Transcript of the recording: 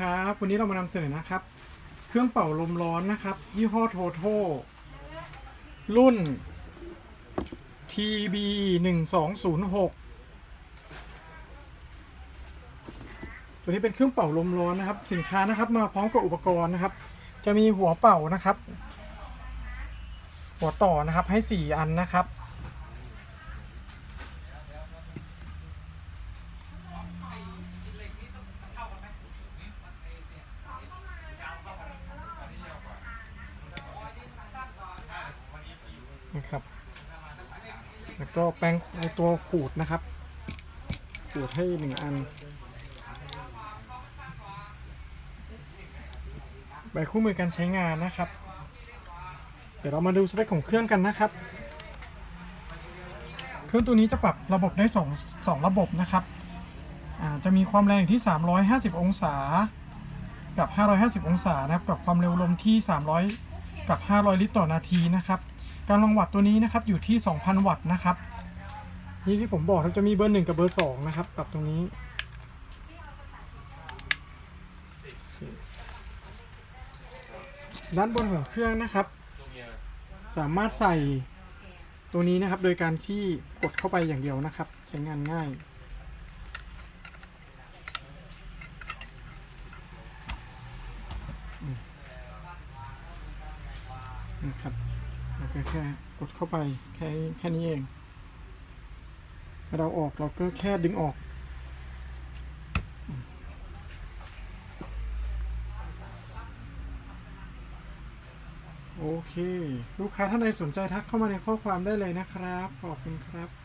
ครับวันนี้เรามานำเสนอนะครับ เครื่องเป่าลมร้อนนะครับ ยี่ห้อโทโทรุ่น TB 1 2 0 6ตัวนี้เป็นเครื่องเป่าลมร้อนนะครับ สินค้านะครับมาพร้อมกับอุปกรณ์นะครับ จะมีหัวเป่านะครับ หัวต่อนะครับให้ 4 อันนะครับ นะครับ แล้วก็แป้งตัวขูดนะครับ ขูดให้หนึ่งอัน ใบคู่มือการใช้งานนะครับ เดี๋ยวเรามาดูสเปคของเครื่องกันนะครับ เครื่องตัวนี้จะปรับระบบได้2 2ระบบนะครับจะมีความแรงอยู่ที่ 350 องศา กับ 550 องศานะครับ กับความเร็วลมที่ 300 กับ 500 ลิตรต่อนาทีนะครับ การรองวัตต์ตัวนี้นะครับอยู่ที่ 2,000 วัตต์นะครับ นี่ที่ผมบอกจะมีเบอร์1กับเบอร์2นะครับปรับตรงนี้ด้านบนของเครื่องนะครับ สามารถใส่ตัวนี้นะครับ โดยการที่กดเข้าไปอย่างเดียวนะครับ ใช้งานง่าย นะครับ เราก็แค่กดเข้าไปแค่แค่นี้เองเราออกเราก็แค่ดึงออกโอเค ลูกค้าท่านใดสนใจทักเข้ามาในข้อความได้เลยนะครับ ขอบคุณครับ